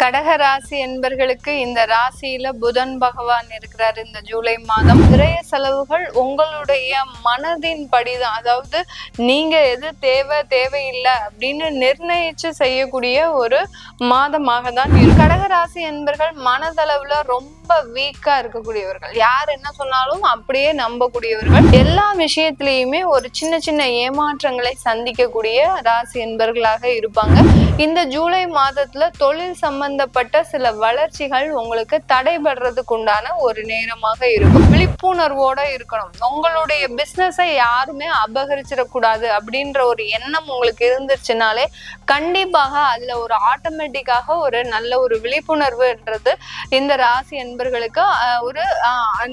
கடக ராசி என்பர்களுக்கு இந்த ராசியில புதன் பகவான் இருக்கிறார் இந்த ஜூலை மாதம். விரய செலவுகள் உங்களுடைய மனதின் படிதான். அதாவது நீங்க எது தேவை தேவையில்லை அப்படின்னு நிர்ணயிச்சு செய்யக்கூடிய ஒரு மாதமாக தான் இருக்கு. கடக ராசி என்பர்கள் மனதளவுல ரொம்ப வீக்கா இருக்கக்கூடியவர்கள். யார் என்ன சொன்னாலும் அப்படியே நம்பக்கூடியவர்கள். எல்லா விஷயத்திலையுமே ஒரு சின்ன சின்ன ஏமாற்றங்களை சந்திக்கக்கூடிய ராசி என்பர்களாக இருப்பாங்க. இந்த ஜூலை மாதத்துல தொழில் சம்பந்தப்பட்ட சில வளர்ச்சிகள் உங்களுக்கு தடைபடுறதுக்கு உண்டான ஒரு நேரமாக இருக்கும். விழிப்புணர்வோட இருக்கணும். உங்களுடைய பிசினஸை யாருமே அபகரிச்சிடக்கூடாது அப்படின்ற ஒரு எண்ணம் உங்களுக்கு இருந்துச்சுனாலே கண்டிப்பாக அதுல ஒரு ஆட்டோமேட்டிக்காக ஒரு நல்ல ஒரு விழிப்புணர்வுன்றது இந்த ராசி என்ப நண்பர்களுக்கு ஒரு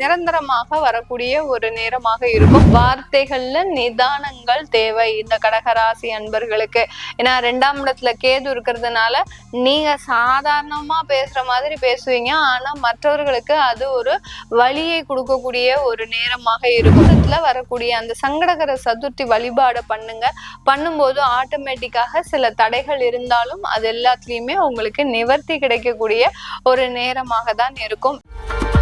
நிரந்தரமாக வரக்கூடிய ஒரு நேரமாக இருக்கும். வார்த்தைகள்ல நிதானங்கள் தேவை. இந்த கடகராசி அன்பர்களுக்கு. ஏன்னா ரெண்டாம் இடத்துல கேது இருக்கிறதுனால நீங்க சாதாரணமா பேசுற மாதிரி பேசுவீங்க. ஆனா மற்றவர்களுக்கு அது ஒரு வழியை கொடுக்கக்கூடிய ஒரு நேரமாக இருக்கும். இதுல வரக்கூடிய அந்த சங்கடகர சதுர்த்தி வழிபாடை பண்ணுங்க. பண்ணும்போது ஆட்டோமேட்டிக்காக சில தடைகள் இருந்தாலும் அது எல்லாத்துலயுமே உங்களுக்கு நிவர்த்தி கிடைக்கக்கூடிய ஒரு நேரமாக தான் இருக்கும். Sağ olun.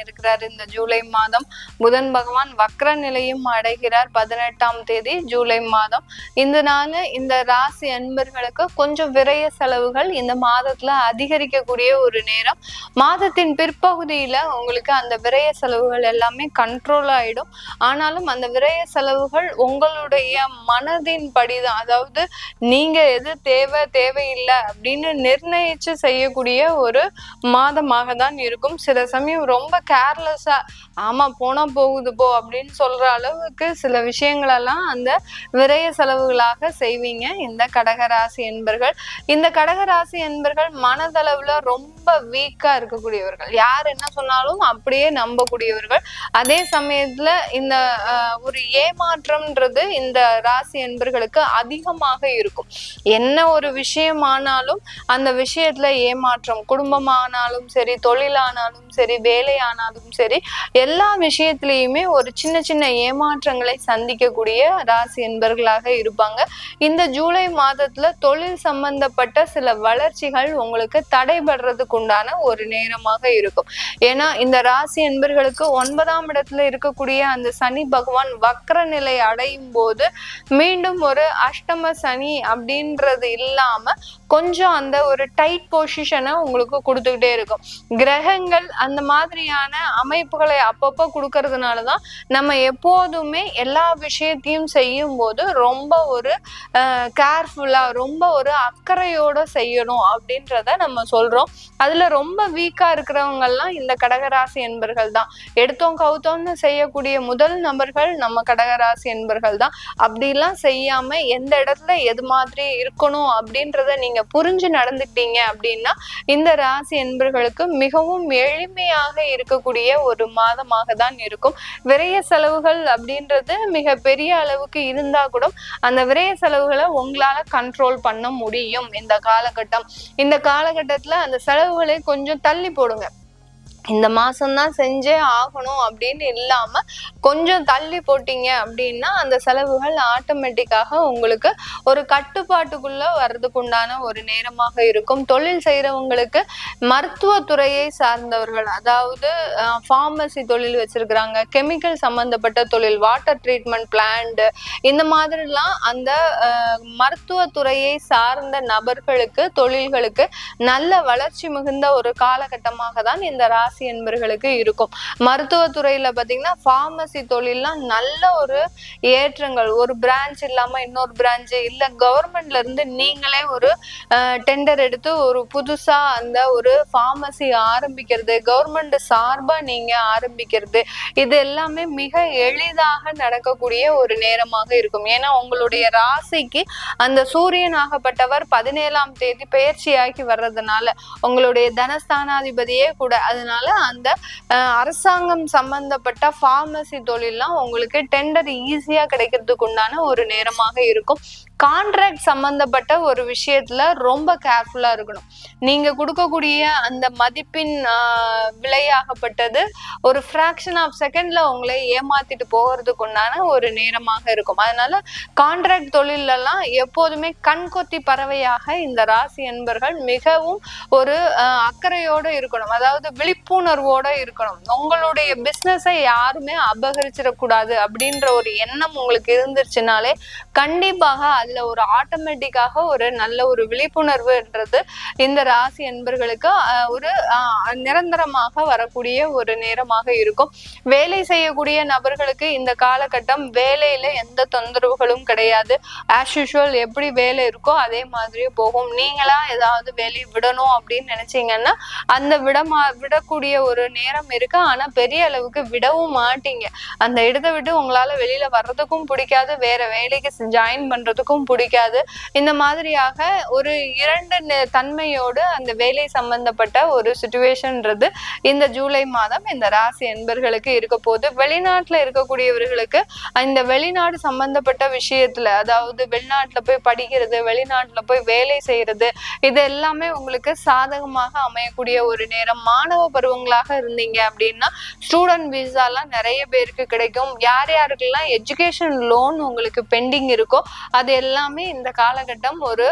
இருக்கிறார் இந்த ஜூலை மாதம். புதன் பகவான் வக்ர நிலையும் அடைகிறார் பதினெட்டாம் தேதி ஜூலை மாதம். இந்த நாள் இந்த ராசி அன்பர்களுக்கு கொஞ்சம் விரய செலவுகள் இந்த மாதத்துல அதிகரிக்கக்கூடிய ஒரு நேரம். மாதத்தின் பிற்பகுதியில உங்களுக்கு அந்த விரய செலவுகள் எல்லாமே கண்ட்ரோல் ஆயிடும். ஆனாலும் அந்த விரய செலவுகள் உங்களுடைய மனதின் படிதான். அதாவது நீங்க எது தேவை தேவையில்லை அப்படின்னு நிர்ணயிச்சு செய்யக்கூடிய ஒரு மாதமாக தான் இருக்கும். சில சமயம் ரொம்ப ரொம்ப கேர்லெஸ்ஸா ஆமா போனா போகுது போ அப்படின்னு சொல்ற அளவுக்கு சில விஷயங்களெல்லாம் அந்த விரய செலவுகளாக செய்வீங்க. இந்த கடகராசி என்பர்கள் இந்த கடகராசி என்பர்கள் மனதளவுல ரொம்ப வீக்கா இருக்கக்கூடியவர்கள். யார் என்ன சொன்னாலும் அப்படியே நம்பக்கூடியவர்கள். அதே சமயத்துல இந்த ஒரு ஏமாற்றம்ன்றது இந்த ராசி என்பர்களுக்கு அதிகமாக இருக்கும். என்ன ஒரு விஷயமானாலும் அந்த விஷயத்துல ஏமாற்றம் குடும்பமானாலும் சரி தொழிலானாலும் சரி வேலை ஆனாலும் சரி எல்லா விஷயத்திலையுமே ஒரு சின்ன சின்ன ஏமாற்றங்களை சந்திக்கக்கூடிய ராசி என்பர்களாக இருப்பாங்க. இந்த ஜூலை மாதத்துல தொழில் சம்பந்தப்பட்ட சில வளர்ச்சிகள் உங்களுக்கு தடைபடுறதுக்கு உண்டான ஒரு நேரமாக இருக்கும். ஏன்னா இந்த ராசி என்பர்களுக்கு ஒன்பதாம் இடத்துல இருக்கக்கூடிய அந்த சனி பகவான் வக்ர நிலை அடையும் போது மீண்டும் ஒரு அஷ்டம சனி அப்படின்றது இல்லாம கொஞ்சம் அந்த ஒரு டைட் பொசிஷனை உங்களுக்கு கொடுத்துக்கிட்டே இருக்கும். கிரகங்கள் அந்த மாதிரியான அமைப்புகளை அப்பப்போ கொடுக்கறதுனால தான் நம்ம எப்போதுமே எல்லா விஷயத்தையும் செய்யும் போது ரொம்ப ஒரு கேர்ஃபுல்லாக ரொம்ப ஒரு அக்கறையோட செய்யணும் அப்படின்றத நம்ம சொல்கிறோம் அதில் ரொம்ப வீக்காக இருக்கிறவங்கள்லாம் இந்த கடகராசி என்பர்கள் தான். எடுத்தோம் கவுத்தோம்னு செய்யக்கூடிய முதல் நபர்கள் நம்ம கடகராசி என்பர்கள் தான். அப்படிலாம் செய்யாமல் எந்த இடத்துல எது மாதிரி இருக்கணும் அப்படின்றத நீங்கள் நீங்க புரிஞ்சு நடந்துக்கிட்டீங்க அப்படின்னா இந்த ராசி என்பர்களுக்கு மிகவும் எளிமையாக இருக்கக்கூடிய ஒரு மாதமாக தான் இருக்கும். விரய செலவுகள் அப்படின்றது மிக பெரிய அளவுக்கு இருந்தா கூட அந்த விரய செலவுகளை உங்களால கண்ட்ரோல் பண்ண முடியும் இந்த காலகட்டம். இந்த காலகட்டத்துல அந்த செலவுகளை கொஞ்சம் தள்ளி போடுங்க. இந்த மாசம்தான் செஞ்சே ஆகணும் அப்படின்னு இல்லாம கொஞ்சம் தள்ளி போட்டீங்க அப்படின்னா அந்த செலவுகள் ஆட்டோமேட்டிக்காக உங்களுக்கு ஒரு கட்டுப்பாட்டுக்குள்ள வர்றதுக்கு உண்டான ஒரு நேரமாக இருக்கும். தொழில் செய்யறவங்களுக்கு மருத்துவத்துறையை சார்ந்தவர்கள் அதாவது ஃபார்மசி தொழில் வச்சிருக்கிறாங்க கெமிக்கல் சம்பந்தப்பட்ட தொழில் வாட்டர் ட்ரீட்மெண்ட் பிளான்ட் இந்த மாதிரிலாம் அந்த மருத்துவத்துறையை சார்ந்த நபர்களுக்கு தொழில்களுக்கு நல்ல வளர்ச்சி மிகுந்த ஒரு காலகட்டமாக தான் இந்த ராசி ராசி என்பர்களுக்கு இருக்கும். மருத்துவத்துறையில பாத்தீங்கன்னா ஃபார்மசி தொழில்லாம் நல்ல ஒரு ஏற்றங்கள். ஒரு பிரான்ச் இல்லாம இன்னொரு பிரான்ச் இல்ல. கவர்மெண்ட்ல இருந்து நீங்களே ஒரு டெண்டர் எடுத்து ஒரு புதுசா அந்த ஒரு ஃபார்மசி ஆரம்பிக்கிறது. கவர்மெண்ட் சார்பா நீங்க ஆரம்பிக்கிறது. இது எல்லாமே மிக எளிதாக நடக்கக்கூடிய ஒரு நேரமாக இருக்கும். ஏன்னா உங்களுடைய ராசிக்கு அந்த சூரியன் ஆகப்பட்டவர் பதினேழாம் தேதி பயிற்சியாகி வர்றதுனால உங்களுடைய தனஸ்தானாதிபதியே கூட அதனால அந்த அரசாங்கம் சம்பந்தப்பட்ட ஃபார்மசி தொழில்லாம் உங்களுக்கு டெண்டர் ஈஸியா கிடைக்கிறதுக்கு உண்டான ஒரு நேரமாக இருக்கும். கான்ட்ராக்ட் சம்பந்தப்பட்ட ஒரு விஷயத்துல ரொம்ப கேர்ஃபுல்லா இருக்கணும். நீங்க கொடுக்கக்கூடிய அந்த மதிப்பின் விலையாகப்பட்டது ஒரு ஃப்ராக்ஷன் ஆஃப் செகண்ட்ல உங்களை ஏமாத்திட்டு போகிறதுக்கு உண்டான ஒரு நேரமாக இருக்கும். அதனால கான்ட்ராக்ட் தொழிலெல்லாம் எப்போதுமே கண்கொத்தி பறவையாக இந்த ராசி என்பர்கள் மிகவும் ஒரு அக்கறையோடு இருக்கணும். அதாவது விழிப்புணர்வோட இருக்கணும். உங்களுடைய பிஸ்னஸை யாருமே அபகரிச்சிடக்கூடாது அப்படின்ற ஒரு எண்ணம் உங்களுக்கு இருந்துருச்சுனாலே கண்டிப்பாக அதுல ஒரு ஆட்டோமேட்டிக்காக ஒரு நல்ல ஒரு விழிப்புணர்வுன்றது இந்த ராசி என்பர்களுக்கு ஒரு நிரந்தரமாக வரக்கூடிய ஒரு நேரமாக இருக்கும். வேலை செய்யக்கூடிய நபர்களுக்கு இந்த காலகட்டம் வேலையில எந்த தொந்தரவுகளும் கிடையாது. ஆஸ் யூஷுவல் எப்படி வேலை இருக்கோ அதே மாதிரியே போகும். நீங்களா ஏதாவது வேலையை விடணும் அப்படின்னு நினைச்சீங்கன்னா அந்த விடமா விடக்கூடிய ஒரு நேரம் இருக்கு. ஆனா பெரிய அளவுக்கு விடவும் மாட்டீங்க. அந்த இடத்தை விட்டு உங்களால வெளியில வர்றதுக்கும் பிடிக்காது. வேற வேலைக்கு ஜாயின் பண்றதுக்கும் பிடிக்காது. இந்த மாதிரியாக ஒரு இரண்டு தன்மையோடு அந்த வேலை சம்பந்தப்பட்ட ஒரு சுச்சுவேஷன்ன்றது இந்த ஜூலை மாதம் இந்த ராசி என்பர்களுக்கு இருக்க போது வெளிநாட்டுல இருக்கக்கூடியவர்களுக்கு இந்த வெளிநாடு சம்பந்தப்பட்ட விஷயத்துல அதாவது வெளிநாட்டுல போய் படிக்கிறது வெளிநாட்டுல போய் வேலை செய்யறது இது எல்லாமே உங்களுக்கு சாதகமாக அமையக்கூடிய ஒரு நேரம். மாணவ பருவங்களாக இருந்தீங்க அப்படின்னா ஸ்டூடெண்ட் விசாலாம் நிறைய பேருக்கு கிடைக்கும். யார் யாருக்கெல்லாம் எஜுகேஷன் லோன் உங்களுக்கு பெண்டிங் இருக்கோ அது எல்லாமே இந்த காலகட்டம் ஒரு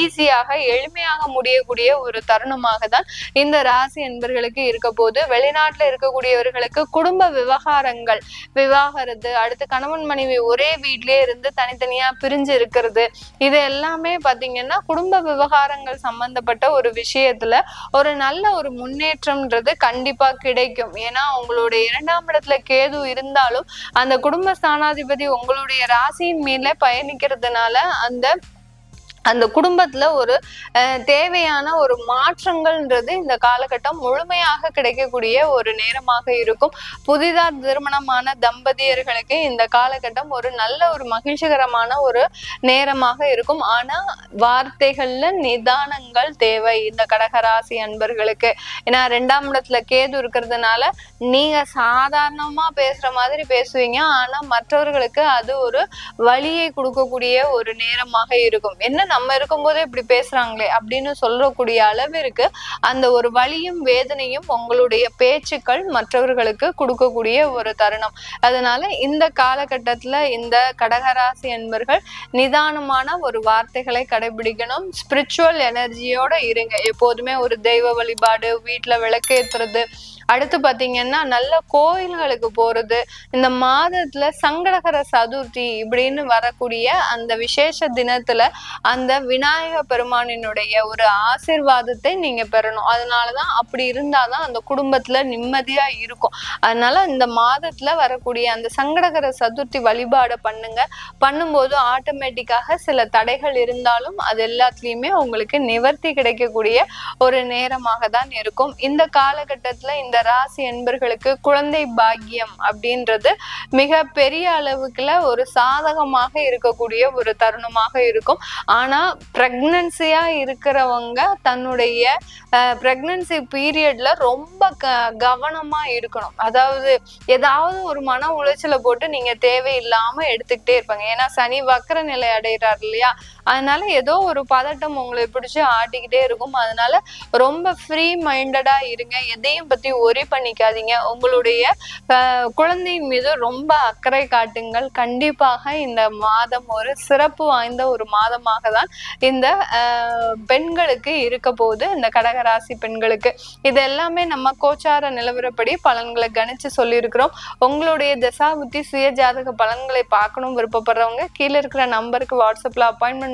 ஈஸியாக எளிமையாக முடியக்கூடிய ஒரு தருணமாக தான் இந்த ராசி என்பர்களுக்கு இருக்க போது. வெளிநாட்டுல இருக்கக்கூடியவர்களுக்கு குடும்ப விவகாரங்கள் விவாகரத்து அடுத்து கணவன் மனைவி ஒரே வீட்லயே இருந்து தனித்தனியா பிரிஞ்சு இருக்கிறது. இது எல்லாமே பாத்தீங்கன்னா குடும்ப விவகாரங்கள் சம்பந்தப்பட்ட ஒரு விஷயத்துல ஒரு நல்ல ஒரு முன்னேற்றம்ன்றது கண்டிப்பா கிடைக்கும். ஏன்னா உங்களுடைய இரண்டாம் இடத்துல கேது இருந்தாலும் அந்த குடும்ப ஸ்தானாதிபதி உங்களுடைய ராசியின் மேல பயணிக்கிறதுனால அந்த அந்த குடும்பத்துல ஒரு தேவையான ஒரு மாற்றங்கள்ன்றது இந்த காலகட்டம் முழுமையாக கிடைக்கக்கூடிய ஒரு நேரமாக இருக்கும். புதிதா திருமணமான தம்பதியர்களுக்கு இந்த காலகட்டம் ஒரு நல்ல ஒரு மகிழ்ச்சிகரமான ஒரு நேரமாக இருக்கும். ஆனா வார்த்தைகள்ல நிதானங்கள் தேவை. இந்த கடகராசி அன்பர்களுக்கு. ஏன்னா ரெண்டாம் இடத்துல கேது இருக்கிறதுனால நீங்க சாதாரணமா பேசுற மாதிரி பேசுவீங்க. ஆனா மற்றவர்களுக்கு அது ஒரு வழியை கொடுக்கக்கூடிய ஒரு நேரமாக இருக்கும். என்ன நம்ம இருக்கும்போது இப்படி பேசுறாங்களே அப்படின்னு சொல்லக்கூடிய அளவிற்கு அந்த ஒரு வழியும் வேதனையும் உங்களுடைய பேச்சுக்கள் மற்றவர்களுக்கு கொடுக்கக்கூடிய ஒரு தருணம். அதனால இந்த காலகட்டத்துல இந்த கடகராசி என்பர்கள் நிதானமான ஒரு வார்த்தைகளை கடைபிடிக்கணும். ஸ்பிரிச்சுவல் எனர்ஜியோட இருங்க. எப்போதுமே ஒரு தெய்வ வழிபாடு வீட்டுல விளக்கேற்றுறது அடுத்து பாத்தீங்கன்னா நல்ல கோயில்களுக்கு போறது இந்த மாதத்துல சங்கடகர சதுர்த்தி இப்படின்னு வரக்கூடிய அந்த விசேஷ தினத்துல அந்த விநாயக பெருமானினுடைய ஒரு ஆசிர்வாதத்தை நீங்க பெறணும். அதனாலதான் அப்படி இருந்தாதான் அந்த குடும்பத்துல நிம்மதியா இருக்கும். அதனால இந்த மாதத்துல வரக்கூடிய அந்த சங்கடகர சதுர்த்தி வழிபாடு பண்ணுங்க. பண்ணும்போது ஆட்டோமேட்டிக்காக சில தடைகள் இருந்தாலும் அது எல்லாத்துலயுமே உங்களுக்கு நிவர்த்தி கிடைக்கக்கூடிய ஒரு நேரமாக தான் இருக்கும். இந்த காலகட்டத்துல இந்த இந்த ராசி என்பர்களுக்கு குழந்தை பாக்கியம் அப்படின்றது மிக பெரிய அளவுக்குல ஒரு சாதகமாக இருக்கக்கூடிய ஒரு தருணமாக இருக்கும். ஆனா பிரெக்னன்சியா இருக்கிறவங்க தன்னுடைய பிரெக்னன்சி பீரியட்ல ரொம்ப க கவனமா இருக்கணும். அதாவது ஏதாவது ஒரு மன உளைச்சலை போட்டு நீங்க தேவையில்லாம எடுத்துக்கிட்டே இருப்பாங்க. ஏன்னா சனி வக்கர நிலை அடைகிறார் இல்லையா? அதனால ஏதோ ஒரு பதட்டம் உங்களை பிடிச்சி ஆட்டிக்கிட்டே இருக்கும். அதனால ரொம்ப ஃப்ரீ மைண்டடா இருங்க. எதையும் பத்தி ஒரி பண்ணிக்காதீங்க. உங்களுடைய குழந்தையின் மீது ரொம்ப அக்கறை காட்டுங்கள். கண்டிப்பாக இந்த மாதம் ஒரு சிறப்பு வாய்ந்த ஒரு மாதமாக தான் இந்த பெண்களுக்கு இருக்க போகுது. இந்த கடகராசி பெண்களுக்கு. இது எல்லாமே நம்ம கோச்சார நிலவரப்படி பலன்களை கணிச்சு சொல்லியிருக்கிறோம். உங்களுடைய தசாபுத்தி சுய ஜாதக பலன்களை பார்க்கணும் விருப்பப்படுறவங்க கீழே இருக்கிற நம்பருக்கு வாட்ஸ்அப்ல அப்பாயின்மெண்ட்